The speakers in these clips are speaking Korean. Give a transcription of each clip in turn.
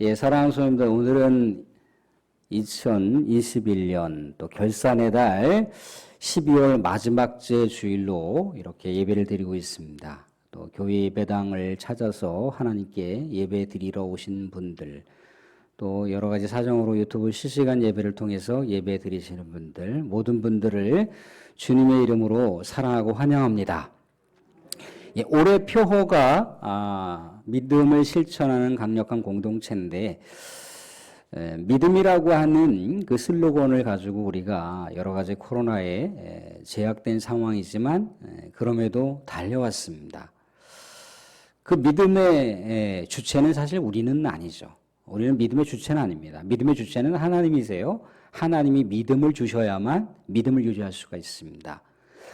예, 사랑하는 성도님들, 오늘은 2021년 또 결산의 달 12월 마지막 째 주일로 이렇게 예배를 드리고 있습니다. 또 교회 예배당을 찾아서 하나님께 예배 드리러 오신 분들, 또 여러 가지 사정으로 유튜브 실시간 예배를 통해서 예배 드리시는 분들, 모든 분들을 주님의 이름으로 사랑하고 환영합니다. 예, 올해 표호가 아, 믿음을 실천하는 강력한 공동체인데 에, 믿음이라고 하는 그 슬로건을 가지고 우리가 여러 가지 코로나에 에, 제약된 상황이지만 에, 그럼에도 달려왔습니다. 그 믿음의 에, 주체는 사실 우리는 아니죠. 우리는 믿음의 주체는 아닙니다. 믿음의 주체는 하나님이세요. 하나님이 믿음을 주셔야만 믿음을 유지할 수가 있습니다.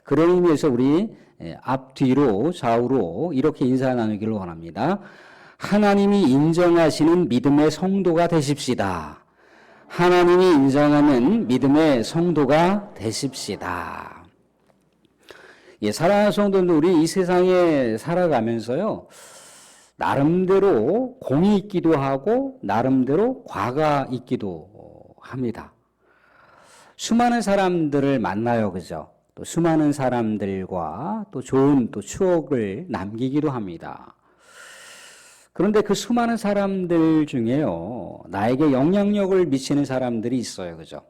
그런 의미에서 우리 예, 앞뒤로 좌우로 이렇게 인사 나누기를 원합니다. 하나님이 인정하시는 믿음의 성도가 되십시다. 하나님이 인정하는 믿음의 성도가 되십시다. 예, 사랑하는 성도들, 우리 이 세상에 살아가면서요, 나름대로 공이 있기도 하고, 나름대로 과가 있기도 합니다. 수많은 사람들을 만나요, 그죠? 또 수많은 사람들과 또 좋은 또 추억을 남기기도 합니다. 그런데 그 수많은 사람들 중에요, 나에게 영향력을 미치는 사람들이 있어요, 그죠?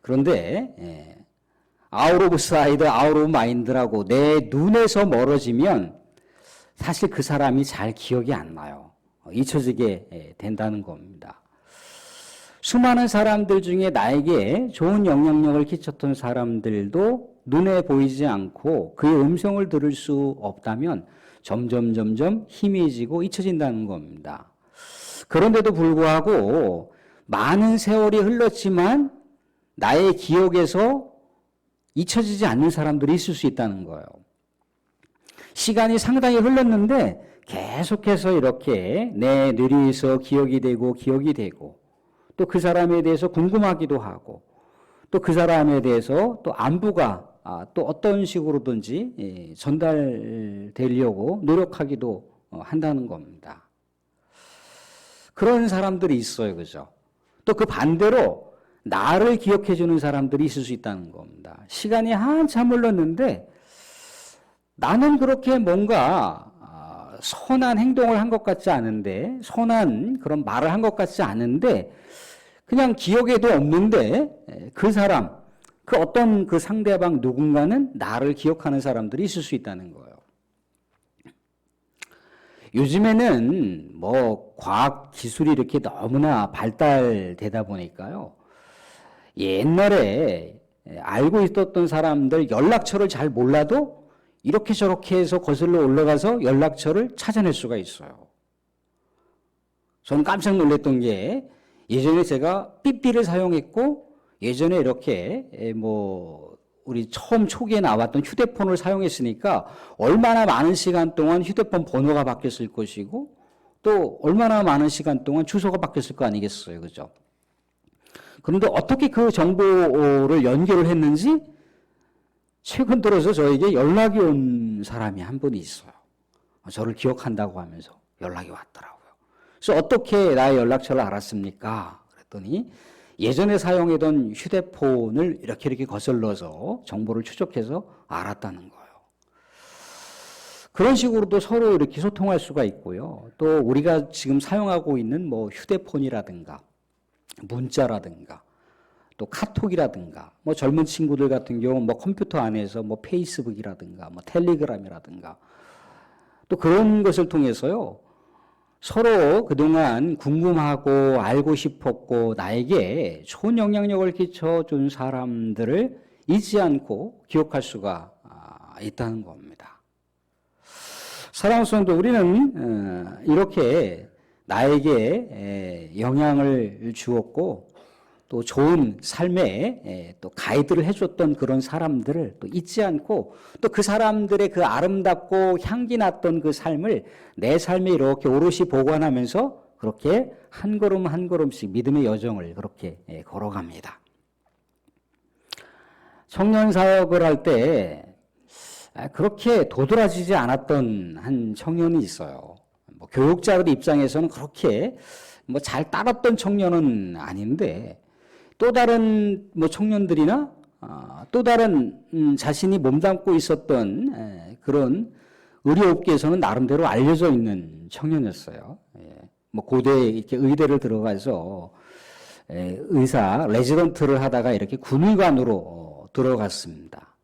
그런데, 예, 아웃 오브 사이드, 아웃 오브 마인드라고 내 눈에서 멀어지면 사실 그 사람이 잘 기억이 안 나요. 잊혀지게 예, 된다는 겁니다. 수많은 사람들 중에 나에게 좋은 영향력을 끼쳤던 사람들도 눈에 보이지 않고 그의 음성을 들을 수 없다면 점점 점점 희미해지고 잊혀진다는 겁니다. 그런데도 불구하고 많은 세월이 흘렀지만 나의 기억에서 잊혀지지 않는 사람들이 있을 수 있다는 거예요. 시간이 상당히 흘렀는데 계속해서 이렇게 내 뇌리에서 기억이 되고 기억이 되고 또 그 사람에 대해서 궁금하기도 하고 또 그 사람에 대해서 또 안부가 아, 또 어떤 식으로든지 예, 전달되려고 노력하기도 어, 한다는 겁니다. 그런 사람들이 있어요, 그죠? 또 그 반대로 나를 기억해 주는 사람들이 있을 수 있다는 겁니다. 시간이 한참 흘렀는데 나는 그렇게 뭔가 아, 선한 행동을 한 것 같지 않은데, 선한 그런 말을 한 것 같지 않은데, 그냥 기억에도 없는데, 그 사람, 그 어떤 그 상대방 누군가는 나를 기억하는 사람들이 있을 수 있다는 거예요. 요즘에는 뭐 과학 기술이 이렇게 너무나 발달되다 보니까요. 옛날에 알고 있었던 사람들 연락처를 잘 몰라도 이렇게 저렇게 해서 거슬러 올라가서 연락처를 찾아낼 수가 있어요. 저는 깜짝 놀랐던 게 예전에 제가 삐삐를 사용했고 예전에 이렇게 뭐 우리 처음 초기에 나왔던 휴대폰을 사용했으니까 얼마나 많은 시간 동안 휴대폰 번호가 바뀌었을 것이고 또 얼마나 많은 시간 동안 주소가 바뀌었을 거 아니겠어요. 그죠? 그런데 어떻게 그 정보를 연결을 했는지 최근 들어서 저에게 연락이 온 사람이 한 분이 있어요. 저를 기억한다고 하면서 연락이 왔더라고요. 그래서 어떻게 나의 연락처를 알았습니까? 그랬더니 예전에 사용하던 휴대폰을 이렇게 이렇게 거슬러서 정보를 추적해서 알았다는 거예요. 그런 식으로도 서로 이렇게 소통할 수가 있고요. 또 우리가 지금 사용하고 있는 뭐 휴대폰이라든가 문자라든가 또 카톡이라든가 뭐 젊은 친구들 같은 경우 뭐 컴퓨터 안에서 뭐 페이스북이라든가 뭐 텔레그램이라든가 또 그런 것을 통해서요. 서로 그동안 궁금하고 알고 싶었고 나에게 좋은 영향력을 끼쳐준 사람들을 잊지 않고 기억할 수가 아, 있다는 겁니다. 사랑하는 성도 우리는 어, 이렇게 나에게 영향을 주었고 또 좋은 삶에 또 가이드를 해줬던 그런 사람들을 또 잊지 않고 또 그 사람들의 그 아름답고 향기 났던 그 삶을 내 삶에 이렇게 오롯이 보관하면서 그렇게 한 걸음 한 걸음씩 믿음의 여정을 그렇게 걸어갑니다. 청년 사역을 할 때 그렇게 도드라지지 않았던 한 청년이 있어요. 뭐 교육자들 입장에서는 그렇게 뭐 잘 따랐던 청년은 아닌데 또 다른 뭐 청년들이나 아, 또 다른 음, 자신이 몸담고 있었던 에, 그런 의료업계에서는 나름대로 알려져 있는 청년이었어요. 예. 뭐 고대 이렇게 의대를 들어가서 에, 의사 레지던트를 하다가 이렇게 군의관으로 어, 들어갔습니다.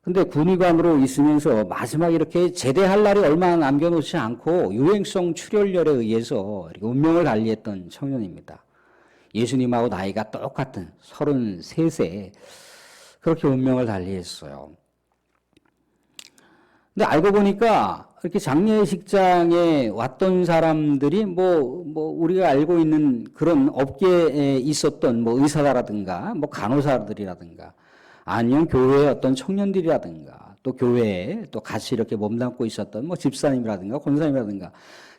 근데 군의관으로 있으면서 마지막에 이렇게 제대할 날이 얼마 남겨놓지 않고 유행성 출혈열에 의해서 운명을 달리했던 청년입니다. 예수님하고 나이가 똑같은 33세 그렇게 운명을 달리했어요. 근데 알고 보니까 이렇게 장례식장에 왔던 사람들이 뭐, 뭐, 우리가 알고 있는 그런 업계에 있었던 뭐 의사라든가 뭐 간호사들이라든가 아니면 교회의 어떤 청년들이라든가 또 교회에 또 같이 이렇게 몸담고 있었던 뭐 집사님이라든가 권사님이라든가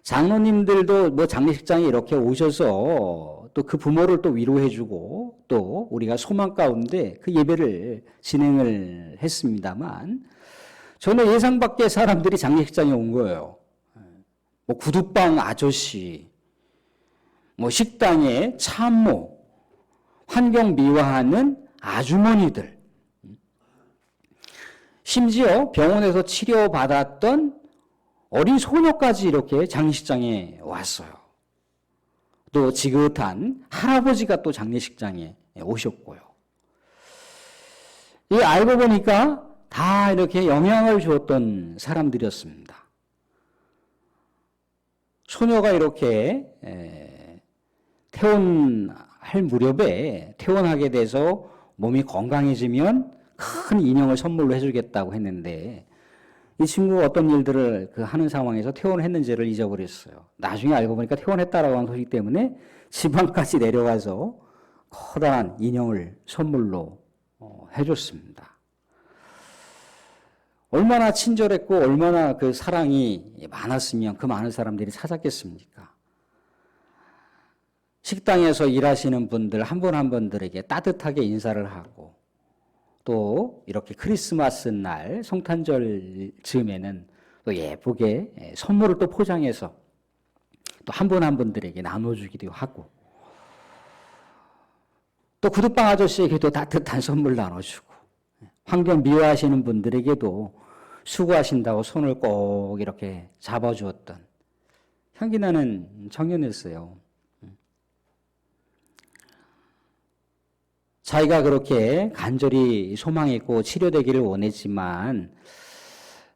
장로님들도 뭐 장례식장에 이렇게 오셔서 또 그 부모를 또 위로해주고 또 우리가 소망 가운데 그 예배를 진행을 했습니다만 저는 예상 밖의 사람들이 장례식장에 온 거예요. 뭐 구두방 아저씨, 뭐 식당에 참모, 환경 미화하는 아주머니들, 심지어 병원에서 치료받았던 어린 소녀까지 이렇게 장례식장에 왔어요. 또 지긋한 할아버지가 또 장례식장에 오셨고요. 이 알고 보니까 다 이렇게 영향을 주었던 사람들이었습니다. 소녀가 이렇게 퇴원할 무렵에 퇴원하게 돼서 몸이 건강해지면 큰 인형을 선물로 해주겠다고 했는데 이 친구가 어떤 일들을 그 하는 상황에서 퇴원했는지를 잊어버렸어요. 나중에 알고 보니까 퇴원했다라고 하는 소식 때문에 지방까지 내려가서 커다란 인형을 선물로 어, 해줬습니다. 얼마나 친절했고 얼마나 그 사랑이 많았으면 그 많은 사람들이 찾았겠습니까? 식당에서 일하시는 분들 한 분 한 분들에게 따뜻하게 인사를 하고 또 이렇게 크리스마스 날 성탄절 즈음에는 또 예쁘게 선물을 또 포장해서 또 한 분한 분들에게 나눠주기도 하고 또 구두방 아저씨에게도 따뜻한 선물 나눠주고 환경 미화하시는 분들에게도 수고하신다고 손을 꼭 이렇게 잡아주었던 향기 나는 청년이었어요. 자기가 그렇게 간절히 소망했고 치료되기를 원했지만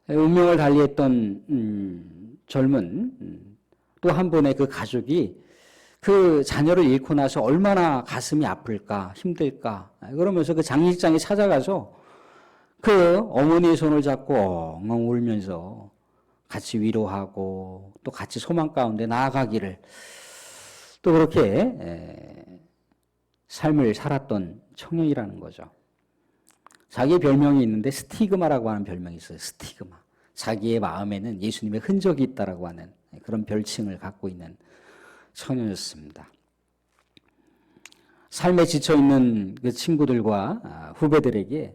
운명을 달리했던 음, 젊은 음, 또한 분의 그 가족이 그 자녀를 잃고 나서 얼마나 가슴이 아플까 힘들까 그러면서 그 장례식장에 찾아가서 그 어머니의 손을 잡고 엉엉 울면서 같이 위로하고 또 같이 소망 가운데 나아가기를 또 그렇게 삶을 살았던 청년이라는 거죠. 자기의 별명이 있는데 스티그마라고 하는 별명이 있어요. 스티그마. 자기의 마음에는 예수님의 흔적이 있다라고 하는 그런 별칭을 갖고 있는 청년이었습니다. 삶에 지쳐 있는 그 친구들과 아, 후배들에게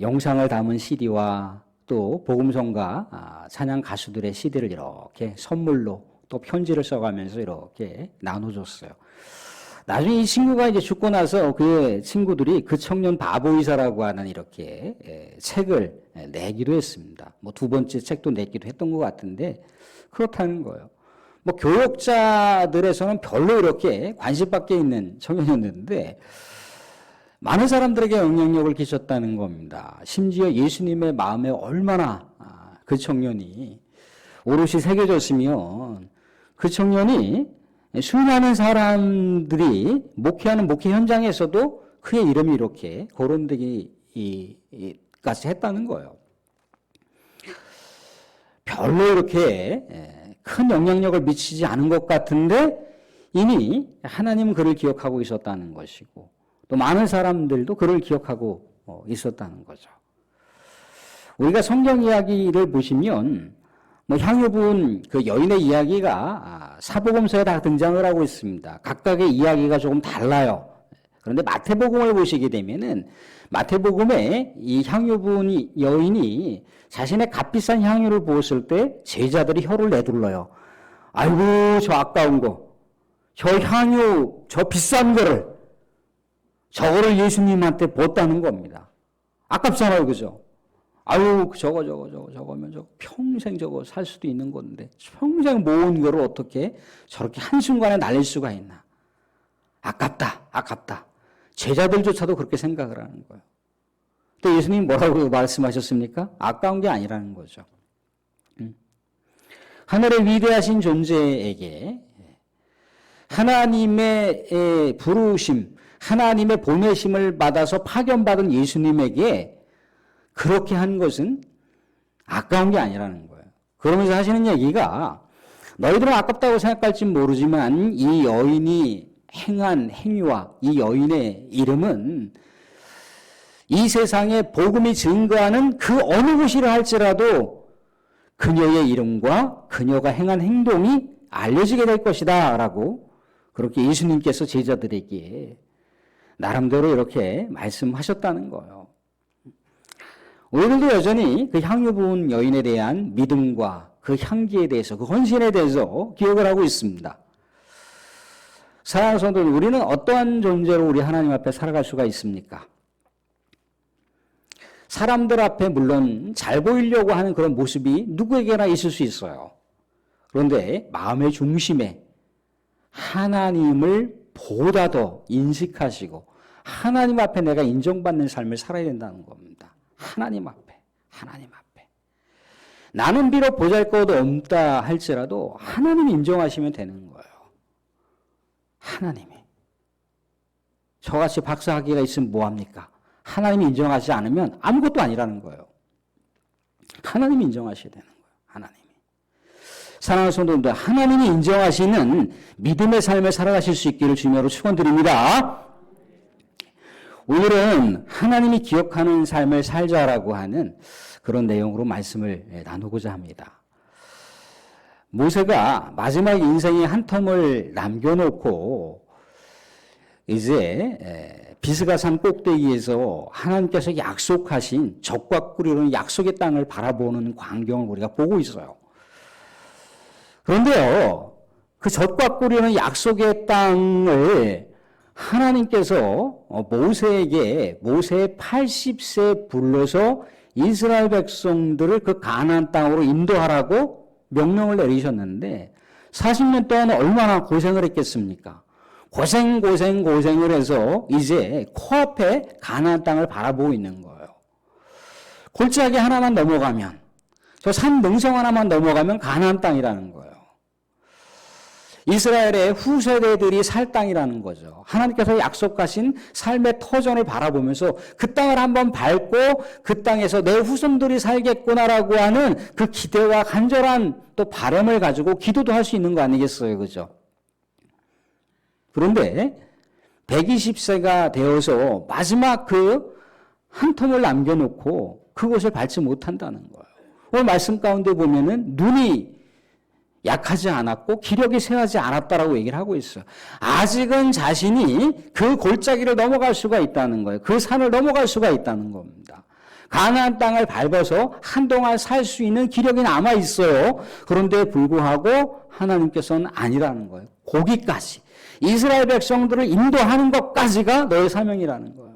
영상을 담은 CD와 또 복음성가 아, 찬양 가수들의 CD를 이렇게 선물로 또 편지를 써가면서 이렇게 나눠줬어요. 나중에 이 친구가 이제 죽고 나서 그 친구들이 그 청년 바보이사라고 하는 이렇게 책을 내기도 했습니다. 뭐 두 번째 책도 내기도 했던 것 같은데 그렇다는 거예요. 뭐 교육자들에서는 별로 이렇게 관심 밖에 있는 청년이었는데 많은 사람들에게 영향력을 끼쳤다는 겁니다. 심지어 예수님의 마음에 얼마나 아, 그 청년이 오롯이 새겨졌으면 그 청년이 수많은 사람들이 목회하는 목회 현장에서도 그의 이름이 이렇게 거론되기까지 했다는 거예요. 별로 이렇게 큰 영향력을 미치지 않은 것 같은데 이미 하나님은 그를 기억하고 있었다는 것이고 또 많은 사람들도 그를 기억하고 어, 있었다는 거죠. 우리가 성경 이야기를 보시면 뭐 향유분 그 여인의 이야기가 아, 사복음서에 다 등장을 하고 있습니다. 각각의 이야기가 조금 달라요. 그런데 마태복음을 보시게 되면은 마태복음에 이 향유분 여인이 자신의 값비싼 향유를 보았을 때 제자들이 혀를 내둘러요. 아이고 저 아까운 거, 저 향유 저 비싼 거를 저거를 예수님한테 붓다는 겁니다. 아깝잖아요, 그죠? 아유 저거 저거 저거 저거면 저거 평생 저거 살 수도 있는 건데 평생 모은 거를 어떻게 저렇게 한순간에 날릴 수가 있나? 아깝다, 아깝다. 제자들조차도 그렇게 생각을 하는 거예요. 또 예수님 뭐라고 말씀하셨습니까? 아까운 게 아니라는 거죠. 음. 하늘의 위대하신 존재에게 하나님의 부르심, 하나님의 보내심을 받아서 파견받은 예수님에게 그렇게 한 것은 아까운 게 아니라는 거예요. 그러면서 하시는 얘기가 너희들은 아깝다고 생각할지 모르지만 이 여인이 행한 행위와 이 여인의 이름은 이 세상에 복음이 증거하는 그 어느 곳이라 할지라도 그녀의 이름과 그녀가 행한 행동이 알려지게 될 것이다 라고 그렇게 예수님께서 제자들에게 나름대로 이렇게 말씀하셨다는 거예요. 우리들도 여전히 그 향유 부은 여인에 대한 믿음과 그 향기에 대해서 그 헌신에 대해서 기억을 하고 있습니다. 사랑하는 성도들, 우리는 어떠한 존재로 우리 하나님 앞에 살아갈 수가 있습니까? 사람들 앞에 물론 잘 보이려고 하는 그런 모습이 누구에게나 있을 수 있어요. 그런데 마음의 중심에 하나님을 보다 더 인식하시고 하나님 앞에 내가 인정받는 삶을 살아야 된다는 겁니다. 하나님 앞에, 하나님 앞에. 나는 비록 보잘 것 없다 할지라도 하나님 인정하시면 되는 거예요. 하나님이. 저같이 박사학위가 있으면 뭐합니까? 하나님이 인정하지 않으면 아무것도 아니라는 거예요. 하나님이 인정하셔야 되는 거예요. 하나님이. 사랑하는 성도님들, 하나님이 인정하시는 믿음의 삶을 살아가실 수 있기를 주님으로 축원드립니다. 오늘은 하나님이 기억하는 삶을 살자라고 하는 그런 내용으로 말씀을 나누고자 합니다. 모세가 마지막 인생의 한 텀을 남겨놓고 이제 비스가산 꼭대기에서 하나님께서 약속하신 적과 꿀이로는 약속의 땅을 바라보는 광경을 우리가 보고 있어요. 그런데요, 그 적과 꿀이로는 약속의 땅을 하나님께서 모세에게 모세 80세 불러서 이스라엘 백성들을 그 가나안 땅으로 인도하라고 명령을 내리셨는데 40년 동안 얼마나 고생을 했겠습니까? 고생 고생 고생을 해서 이제 코앞에 가나안 땅을 바라보고 있는 거예요. 골짜기 하나만 넘어가면 저 산 능성 하나만 넘어가면 가나안 땅이라는 거예요. 이스라엘의 후세대들이 살 땅이라는 거죠. 하나님께서 약속하신 삶의 터전을 바라보면서 그 땅을 한번 밟고 그 땅에서 내 후손들이 살겠구나라고 하는 그 기대와 간절한 또 바람을 가지고 기도도 할 수 있는 거 아니겠어요? 그죠? 그런데 120세가 되어서 마지막 그한 텀을 남겨놓고 그곳을 밟지 못한다는 거예요. 오늘 말씀 가운데 보면은 눈이 약하지 않았고 기력이 쇠하지 않았다라고 얘기를 하고 있어요. 아직은 자신이 그 골짜기를 넘어갈 수가 있다는 거예요. 그 산을 넘어갈 수가 있다는 겁니다. 가나안 땅을 밟아서 한동안 살 수 있는 기력이 남아 있어요. 그런데 불구하고 하나님께서는 아니라는 거예요. 거기까지 이스라엘 백성들을 인도하는 것까지가 너의 사명이라는 거예요.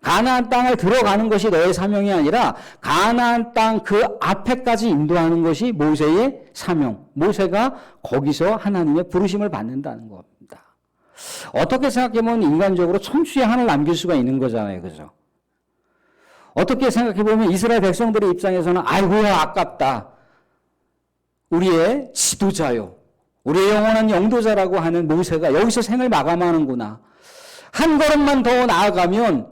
가나안 땅을 들어가는 것이 너의 사명이 아니라 가나안 땅 그 앞에까지 인도하는 것이 모세의 사명. 모세가 거기서 하나님의 부르심을 받는다는 겁니다. 어떻게 생각해보면 인간적으로 청취의 한을 남길 수가 있는 거잖아요. 그죠? 어떻게 생각해보면 이스라엘 백성들의 입장에서는 아이고야 아깝다. 우리의 지도자요. 우리의 영원한 영도자라고 하는 모세가 여기서 생을 마감하는구나. 한 걸음만 더 나아가면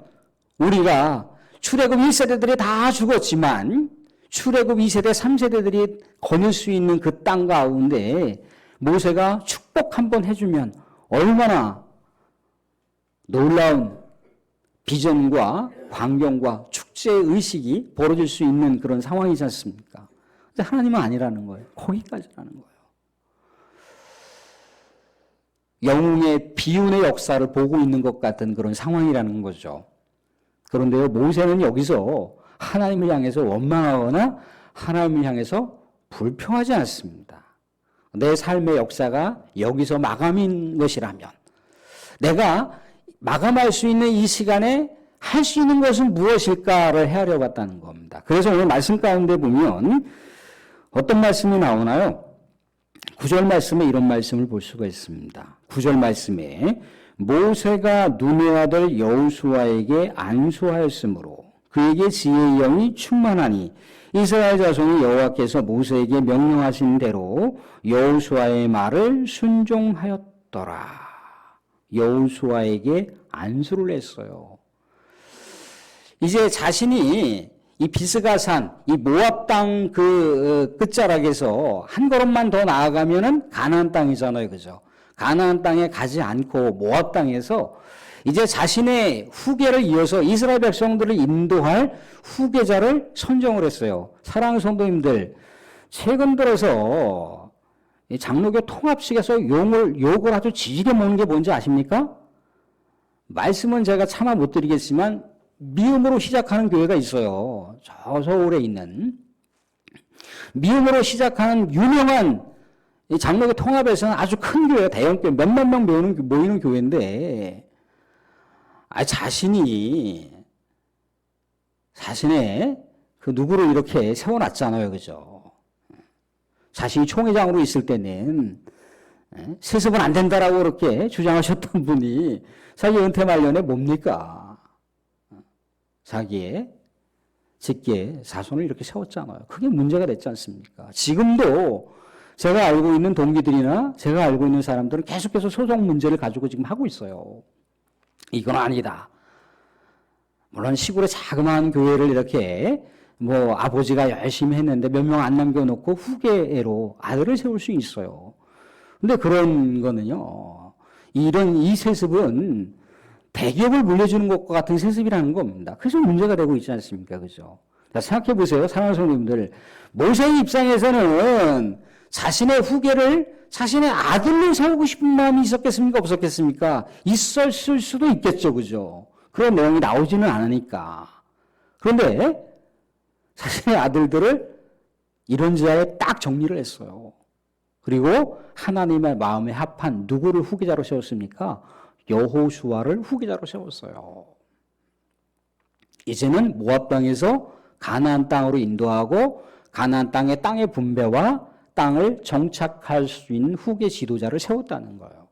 우리가 출애굽 1세대들이 다 죽었지만 출애굽 2세대, 3세대들이 거닐 수 있는 그 땅 가운데 모세가 축복 한번 해주면 얼마나 놀라운 비전과 광경과 축제의 의식이 벌어질 수 있는 그런 상황이지 않습니까? 근데 하나님은 아니라는 거예요. 거기까지라는 거예요. 영웅의 비운의 역사를 보고 있는 것 같은 그런 상황이라는 거죠. 그런데요, 모세는 여기서 하나님을 향해서 원망하거나 하나님을 향해서 불평하지 않습니다. 내 삶의 역사가 여기서 마감인 것이라면 내가 마감할 수 있는 이 시간에 할 수 있는 것은 무엇일까를 헤아려 봤다는 겁니다. 그래서 오늘 말씀 가운데 보면 어떤 말씀이 나오나요? 구절 말씀에 이런 말씀을 볼 수가 있습니다. 구절 말씀에 모세가 눈의 아들 여우수아에게 안수하였으므로 그에게 지혜의 영이 충만하니 이스라엘 자손이 여호와께서 모세에게 명령하신 대로 여우수아의 말을 순종하였더라. 여우수아에게 안수를 했어요. 이제 자신이 이 비스가산, 이 모압 땅그 어, 끝자락에서 한 걸음만 더 나아가면은 가나안 땅이잖아요, 그죠? 가나안 땅에 가지 않고 모압 땅에서 이제 자신의 후계를 이어서 이스라엘 백성들을 인도할 후계자를 선정을 했어요. 사랑하는 성도님들, 최근 들어서 이 장로교 통합식에서 용을 욕을 아주 지지게 먹는 게 뭔지 아십니까? 말씀은 제가 차마 못 드리겠지만 미음으로 시작하는 교회가 있어요. 저 서울에 있는 미음으로 시작하는 유명한 이 장로교 통합에서는 아주 큰 교회, 대형 교회, 몇만 명 모이는, 모이는 교회인데, 아, 자신이, 자신의 그 누구를 이렇게 세워놨잖아요. 그죠? 자신이 총회장으로 있을 때는 예, 세습은 안 된다라고 그렇게 주장하셨던 분이 자기 은퇴 말년에 뭡니까? 자기의 직계 자손을 이렇게 세웠잖아요. 그게 문제가 됐지 않습니까? 지금도 제가 알고 있는 동기들이나 제가 알고 있는 사람들은 계속해서 소송 문제를 가지고 지금 하고 있어요. 이건 아니다. 물론 시골의 자그마한 교회를 이렇게 뭐 아버지가 열심히 했는데 몇 명 안 남겨놓고 후계로 아들을 세울 수 있어요. 근데 그런 거는요, 이런 이 세습은 대기업을 물려주는 것과 같은 세습이라는 겁니다. 그래서 문제가 되고 있지 않습니까? 그죠? 자, 생각해 보세요. 사랑하는 성도님들. 모세의 입장에서는 자신의 후계를 자신의 아들로 세우고 싶은 마음이 있었겠습니까? 없었겠습니까? 있었을 수도 있겠죠. 그죠? 그런 내용이 나오지는 않으니까. 그런데 자신의 아들들을 이런 지하에 딱 정리를 했어요. 그리고 하나님의 마음에 합한 누구를 후계자로 세웠습니까? 여호수아를 후계자로 세웠어요. 이제는 모압 땅에서 가나안 땅으로 인도하고 가나안 땅의 땅의 분배와 땅을 정착할 수 있는 후계 지도자를 세웠다는 거예요.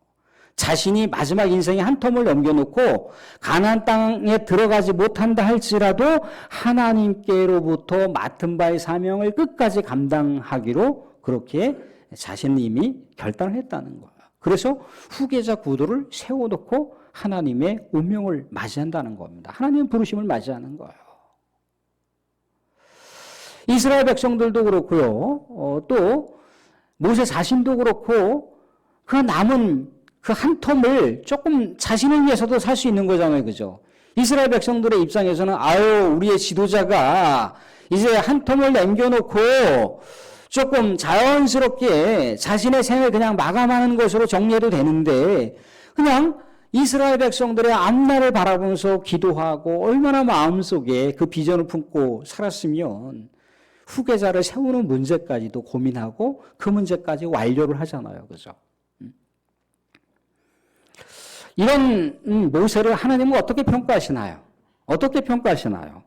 자신이 마지막 인생의 한 텀을 넘겨놓고 가나안 땅에 들어가지 못한다 할지라도 하나님께로부터 맡은 바의 사명을 끝까지 감당하기로 그렇게 자신님이 결단을 했다는 거예요. 그래서 후계자 구도를 세워놓고 하나님의 운명을 맞이한다는 겁니다. 하나님의 부르심을 맞이하는 거예요. 이스라엘 백성들도 그렇고요. 어, 또 모세 자신도 그렇고 그 남은 그 한 텀을 조금 자신을 위해서도 살 수 있는 거잖아요. 그죠? 이스라엘 백성들의 입장에서는 아유 우리의 지도자가 이제 한 텀을 남겨놓고 조금 자연스럽게 자신의 생을 그냥 마감하는 것으로 정리해도 되는데 그냥 이스라엘 백성들의 앞날을 바라보면서 기도하고 얼마나 마음속에 그 비전을 품고 살았으면 후계자를 세우는 문제까지도 고민하고 그 문제까지 완료를 하잖아요. 그죠? 음. 이런 음, 모세를 하나님은 어떻게 평가하시나요? 어떻게 평가하시나요?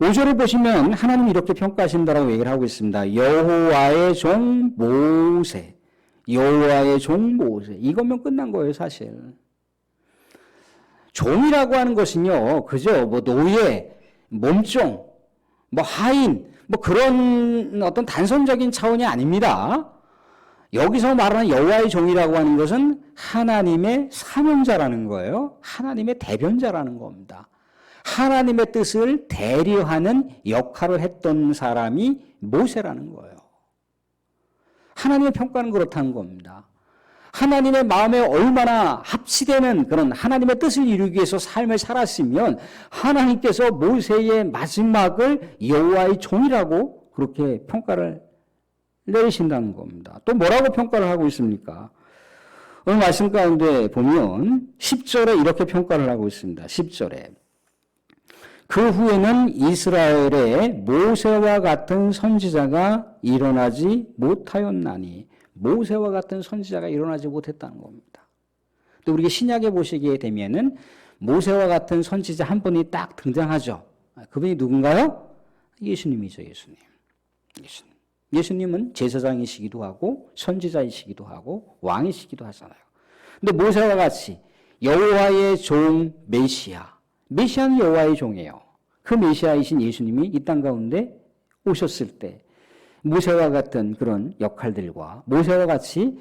5절을 보시면 하나님 이렇게 평가하신다라고 얘기를 하고 있습니다. 여호와의 종 모세. 여호와의 종 모세. 이거면 끝난 거예요, 사실. 종이라고 하는 것은요, 그죠? 뭐 노예, 몸종, 뭐 하인, 뭐 그런 어떤 단선적인 차원이 아닙니다. 여기서 말하는 여호와의 종이라고 하는 것은 하나님의 사명자라는 거예요. 하나님의 대변자라는 겁니다. 하나님의 뜻을 대리하는 역할을 했던 사람이 모세라는 거예요. 하나님의 평가는 그렇다는 겁니다. 하나님의 마음에 얼마나 합치되는 그런 하나님의 뜻을 이루기 위해서 삶을 살았으면 하나님께서 모세의 마지막을 여호와의 종이라고 그렇게 평가를 내리신다는 겁니다. 또 뭐라고 평가를 하고 있습니까? 오늘 말씀 가운데 보면 10절에 이렇게 평가를 하고 있습니다. 10절에. 그 후에는 이스라엘에 모세와 같은 선지자가 일어나지 못하였나니 모세와 같은 선지자가 일어나지 못했다는 겁니다. 또 우리가 신약에 보시게 되면은 모세와 같은 선지자 한 분이 딱 등장하죠. 그분이 누군가요? 예수님이죠, 예수님. 예수님. 예수님은 제사장이시기도 하고 선지자이시기도 하고 왕이시기도 하잖아요. 근데 모세와 같이 여호와의 종 메시아. 메시아는 여호와의 종이에요. 그 메시아이신 예수님이 이 땅 가운데 오셨을 때 모세와 같은 그런 역할들과 모세와 같이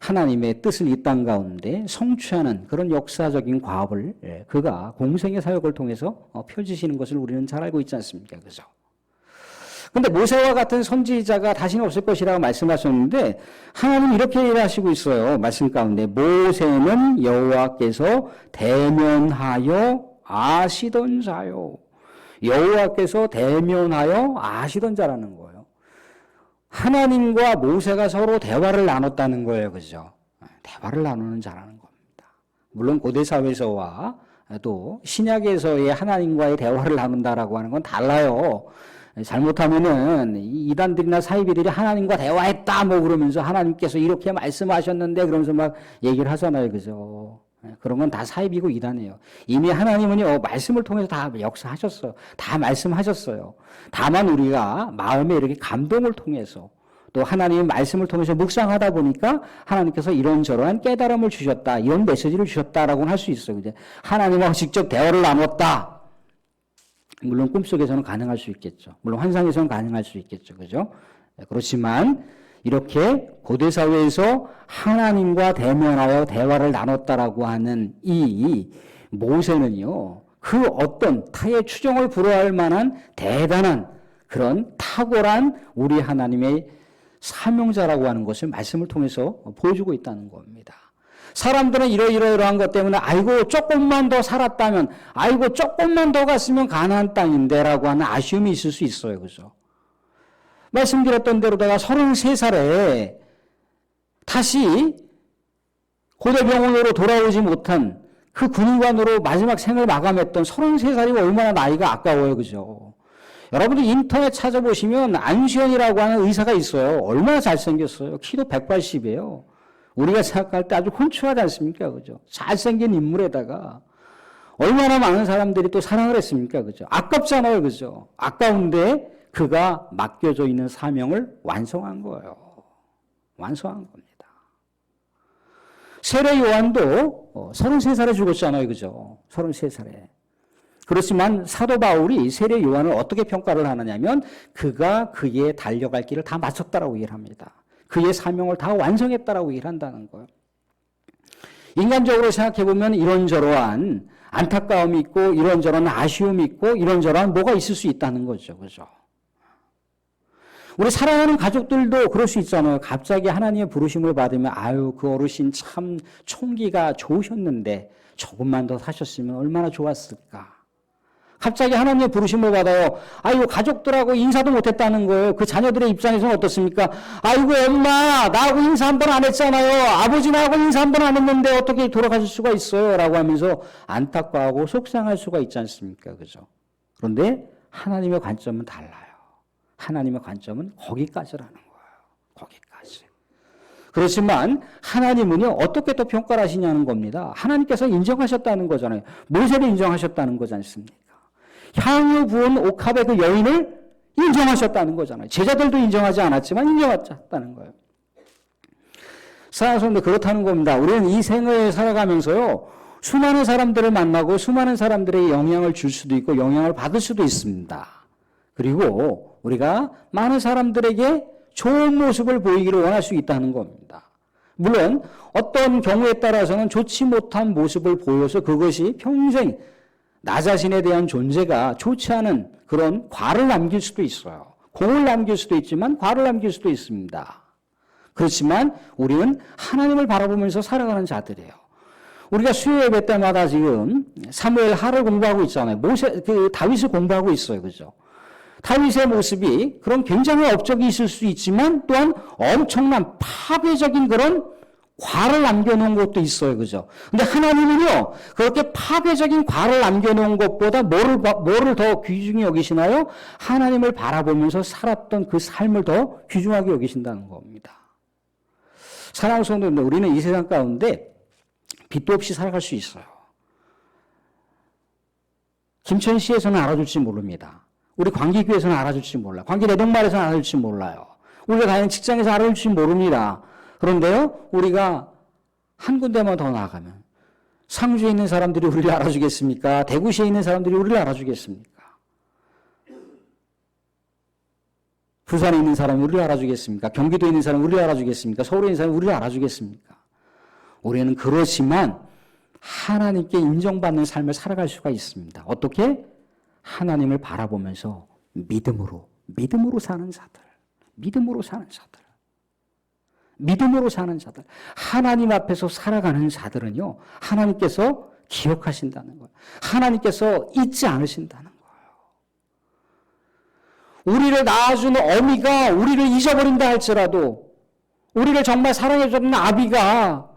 하나님의 뜻을 이 땅 가운데 성취하는 그런 역사적인 과업을 예, 그가 공생의 사역을 통해서 어, 펼치시는 것을 우리는 잘 알고 있지 않습니까? 그죠? 근데 모세와 같은 선지자가 다시는 없을 것이라고 말씀하셨는데 하나님 이렇게 일하시고 있어요. 말씀 가운데 모세는 여호와께서 대면하여 아시던 자요. 여호와께서 대면하여 아시던 자라는 거예요. 하나님과 모세가 서로 대화를 나눴다는 거예요. 그죠? 대화를 나누는 자라는 겁니다. 물론 고대 사회에서와 또 신약에서의 하나님과의 대화를 나눈다라고 하는 건 달라요. 잘못하면은 이단들이나 사이비들이 하나님과 대화했다 뭐 그러면서 하나님께서 이렇게 말씀하셨는데 그러면서 막 얘기를 하잖아요. 그죠? 그런 건 다 사이비고 이단이에요. 이미 하나님은요, 말씀을 통해서 다 역사하셨어요. 다 말씀하셨어요. 다만 우리가 마음에 이렇게 감동을 통해서 또 하나님의 말씀을 통해서 묵상하다 보니까 하나님께서 이런저런 깨달음을 주셨다. 이런 메시지를 주셨다라고는 할 수 있어요. 이제 하나님하고 직접 대화를 나눴다. 물론 꿈속에서는 가능할 수 있겠죠. 물론 환상에서는 가능할 수 있겠죠. 그죠? 네, 그렇지만 이렇게 고대 사회에서 하나님과 대면하여 대화를 나눴다라고 하는 이 모세는요. 그 어떤 타의 추정을 불허할 만한 대단한 그런 탁월한 우리 하나님의 사명자라고 하는 것을 말씀을 통해서 보여주고 있다는 겁니다. 사람들은 이러이러이러한 것 때문에 아이고 조금만 더 살았다면 아이고 조금만 더 갔으면 가나안 땅인데라고 하는 아쉬움이 있을 수 있어요. 그죠? 말씀드렸던 대로다가 33살에 다시 고대병원으로 돌아오지 못한 그 군의관으로 마지막 생을 마감했던 33살이 얼마나 나이가 아까워요. 그죠? 여러분들 인터넷 찾아보시면 안수현이라고 하는 의사가 있어요. 얼마나 잘생겼어요. 키도 180이에요. 우리가 생각할 때 아주 훔쳐하지 않습니까? 그죠? 잘생긴 인물에다가 얼마나 많은 사람들이 또 사랑을 했습니까? 그죠? 아깝잖아요. 그죠? 아까운데 그가 맡겨져 있는 사명을 완성한 거예요. 완성한 겁니다. 세례 요한도 33살에 어, 죽었잖아요. 그죠? 33살에. 그렇지만 사도 바울이 세례 요한을 어떻게 평가를 하느냐면 그가 그의 달려갈 길을 다 마쳤다라고 얘기를 합니다. 그의 사명을 다 완성했다라고 얘기를 한다는 거예요. 인간적으로 생각해 보면 이런저러한 안타까움이 있고 이런저런 아쉬움이 있고 이런저런 뭐가 있을 수 있다는 거죠. 그죠? 우리 사랑하는 가족들도 그럴 수 있잖아요. 갑자기 하나님의 부르심을 받으면 아유 그 어르신 참 총기가 좋으셨는데 조금만 더 사셨으면 얼마나 좋았을까. 갑자기 하나님의 부르심을 받아요. 아이고, 가족들하고 인사도 못했다는 거예요. 그 자녀들의 입장에서는 어떻습니까? 아이고, 엄마, 나하고 인사 한 번 안 했잖아요. 아버지 나하고 인사 한 번 안 했는데 어떻게 돌아가실 수가 있어요? 라고 하면서 안타까워하고 속상할 수가 있지 않습니까? 그죠? 그런데 하나님의 관점은 달라요. 하나님의 관점은 거기까지라는 거예요. 거기까지. 그렇지만 하나님은요, 어떻게 또 평가를 하시냐는 겁니다. 하나님께서 인정하셨다는 거잖아요. 모세를 인정하셨다는 거지 않습니까? 향유 부은 옥합의 그 여인을 인정하셨다는 거잖아요. 제자들도 인정하지 않았지만 인정했다는 거예요. 사랑하는 그렇다는 겁니다. 우리는 이 생을 살아가면서요, 수많은 사람들을 만나고 수많은 사람들에게 영향을 줄 수도 있고 영향을 받을 수도 있습니다. 그리고 우리가 많은 사람들에게 좋은 모습을 보이기를 원할 수 있다는 겁니다. 물론 어떤 경우에 따라서는 좋지 못한 모습을 보여서 그것이 평생 나 자신에 대한 존재가 좋지 않은 그런 과를 남길 수도 있어요. 공을 남길 수도 있지만 과를 남길 수도 있습니다. 그렇지만 우리는 하나님을 바라보면서 살아가는 자들이에요. 우리가 수요 예배 때마다 지금 사무엘 하를 공부하고 있잖아요. 모세 그 다윗을 공부하고 있어요. 그죠? 다윗의 모습이 그런 굉장히 업적이 있을 수 있지만 또한 엄청난 파괴적인 그런 과를 남겨놓은 것도 있어요. 그죠? 근데 하나님은요, 그렇게 파괴적인 과를 남겨놓은 것보다 뭐를, 봐- 뭐를 더 귀중히 여기시나요? 하나님을 바라보면서 살았던 그 삶을 더 귀중하게 여기신다는 겁니다. 사랑하는 성도님들, 우리는 이 세상 가운데 빛도 없이 살아갈 수 있어요. 김천 시에서는 알아줄지 모릅니다. 우리 광기교에서는 알아줄지 몰라. 광기 내동마을에서는 알아줄지 몰라요. 우리가 다니는 직장에서 알아줄지 모릅니다. 그런데요, 우리가 한 군데만 더 나아가면 상주에 있는 사람들이 우리를 알아주겠습니까? 대구시에 있는 사람들이 우리를 알아주겠습니까? 부산에 있는 사람이 우리를 알아주겠습니까? 경기도에 있는 사람이 우리를 알아주겠습니까? 서울에 있는 사람이 우리를 알아주겠습니까? 우리는 그렇지만 하나님께 인정받는 삶을 살아갈 수가 있습니다. 어떻게? 하나님을 바라보면서 믿음으로, 믿음으로 사는 자들, 믿음으로 사는 자들, 믿음으로 사는 자들, 하나님 앞에서 살아가는 자들은요, 하나님께서 기억하신다는 거예요. 하나님께서 잊지 않으신다는 거예요. 우리를 낳아주는 어미가 우리를 잊어버린다 할지라도, 우리를 정말 사랑해주는 아비가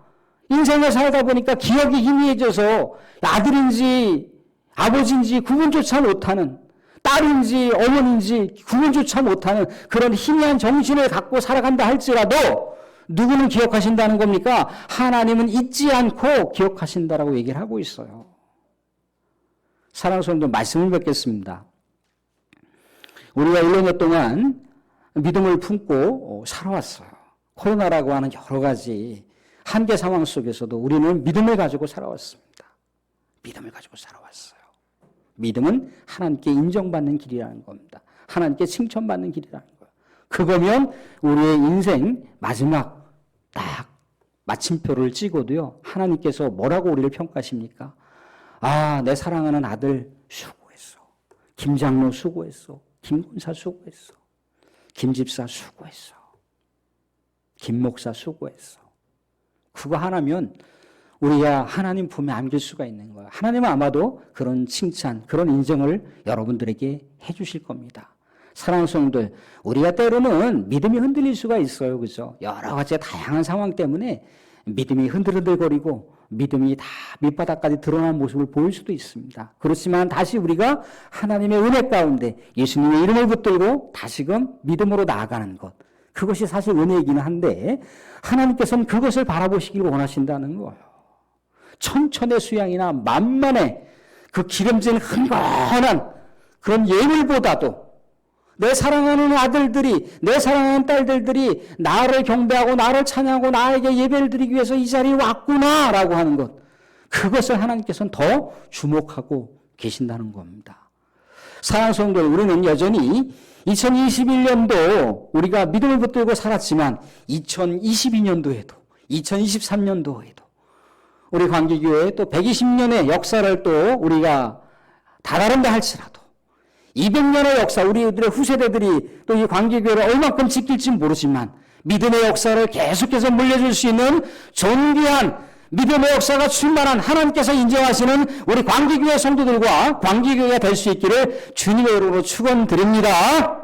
인생을 살다 보니까 기억이 희미해져서 아들인지 아버지인지 구분조차 못하는 딸인지 어머니인지 구분조차 못하는 그런 희미한 정신을 갖고 살아간다 할지라도 누구는 기억하신다는 겁니까? 하나님은 잊지 않고 기억하신다라고 얘기를 하고 있어요. 사랑하는 성도 말씀을 뵙겠습니다. 우리가 1년여 동안 믿음을 품고 살아왔어요. 코로나라고 하는 여러 가지 한계 상황 속에서도 우리는 믿음을 가지고 살아왔습니다. 믿음을 가지고 살아왔어요. 믿음은 하나님께 인정받는 길이라는 겁니다. 하나님께 칭찬받는 길이라는 거예요. 그거면 우리의 인생 마지막 딱 마침표를 찍어도요. 하나님께서 뭐라고 우리를 평가하십니까? 아, 내 사랑하는 아들 수고했어. 김장로 수고했어. 김군사 수고했어. 김집사 수고했어. 김목사 수고했어. 그거 하나면 우리가 하나님 품에 안길 수가 있는 거예요. 하나님은 아마도 그런 칭찬, 그런 인정을 여러분들에게 해 주실 겁니다. 사랑하는 성들, 우리가 때로는 믿음이 흔들릴 수가 있어요. 그죠? 여러 가지 다양한 상황 때문에 믿음이 흔들흔들거리고 믿음이 다 밑바닥까지 드러난 모습을 보일 수도 있습니다. 그렇지만 다시 우리가 하나님의 은혜 가운데 예수님의 이름을 붙들고 다시금 믿음으로 나아가는 것. 그것이 사실 은혜이기는 한데 하나님께서는 그것을 바라보시길 원하신다는 거예요. 천천의 수양이나 만만의 그 기름진 흥건한 그런 예물보다도 내 사랑하는 아들들이 내 사랑하는 딸들들이 나를 경배하고 나를 찬양하고 나에게 예배를 드리기 위해서 이 자리에 왔구나라고 하는 것 그것을 하나님께서는 더 주목하고 계신다는 겁니다. 사랑하는 성도 우리는 여전히 2021년도 우리가 믿음을 붙들고 살았지만 2022년도에도 2023년도에도 우리 관계교회 또 120년의 역사를 또 우리가 다다른다 할지라도 200년의 역사 우리들의 후세대들이 또 이 관계교회를 얼마큼 지킬지 모르지만 믿음의 역사를 계속해서 물려줄 수 있는 존귀한 믿음의 역사가 충만한 하나님께서 인정하시는 우리 관계교회 성도들과 관계교회가 될 수 있기를 주님의 이름으로 축원드립니다.